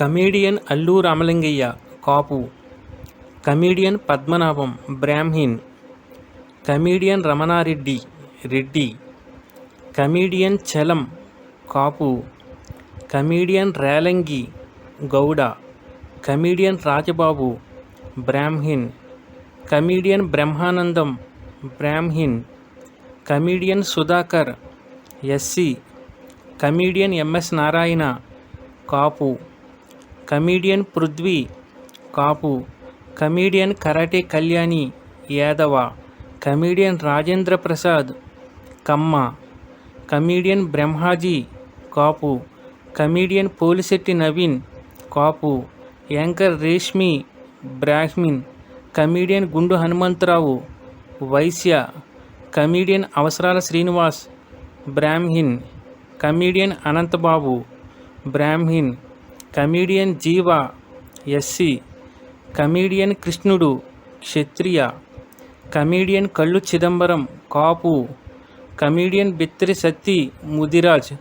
Comedian Allu Ramalingaiah Kapu. Comedian Padmanabham Brahmin comedian Ramanareddy Reddy. Comedian Chalam Kapu. Comedian Relangi Gowda. Comedian Rajababu Brahmin comedian Brahmanandam Brahmin comedian Sudhakar SC. Comedian MS Narayana Kapu. Comedian Prithvi Kapu. Comedian karate Kalyani Yadava. Comedian Rajendra Prasad Kamma. Comedian Brahmaji Kapu. Comedian Polishetty Naveen Kapu. Anchor Reshmi Brahmin. Comedian Gundu Hanumantharao Vaishya. Comedian Avasarala Srinivas Brahmin. Comedian Ananthababu Brahmin. Comedian Jeeva SC. Comedian Krishnudu Kshatriya. Comedian Kallu Chidambaram Kapu. Comedian Bithiri Sathi Mudiraj.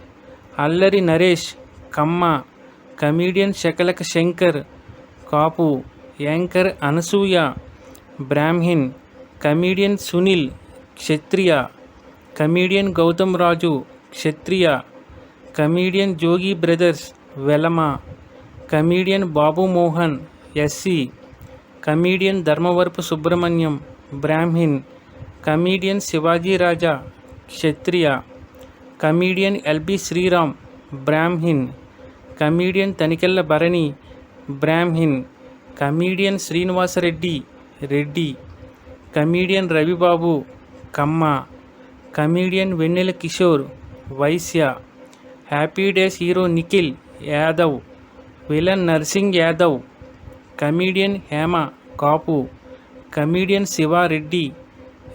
Allari Naresh Kamma. Comedian Shakalaka Shankar Kapu. Anchor Anasuya. Brahmin comedian Sunil Kshatriya. Comedian Gautham Raju Kshatriya. Comedian Jogi Brothers Velama. Comedian Babu Mohan SC. Comedian Dharmavarapu Subrahmanyam Brahmin comedian Shivaji Raja Kshatriya. Comedian LB Sriram Brahmin comedian Tanikella Bharani Brahmin comedian Srinivasa Reddy Reddy. Comedian Ravibabu Kamma. Comedian Vennela Kishore Vaishya. Happy Days hero Nikhil Yadav. Villain Narsing Yadav comedian Hema Kapu comedian Shiva Reddy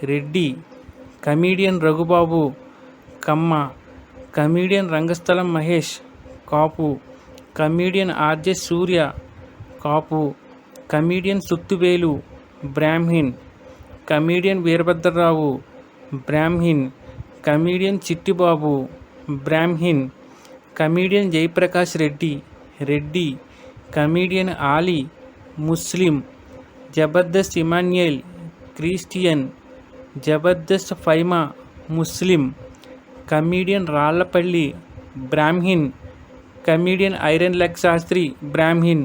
Reddy comedian Raghubabu Kamma comedian Rangasthalam Mahesh Kapu comedian RJ Surya Kapu comedian Suthivelu Brahmin comedian Veerabhadra Rao Brahmin comedian Chittibabu Brahmin comedian Jayaprakash Reddy Reddy comedian Ali Muslim Jabardasth Emmanuel Christian Jabardasth Faima Muslim comedian Rallapalli Brahmin comedian Iron Leg Sastri Brahmin.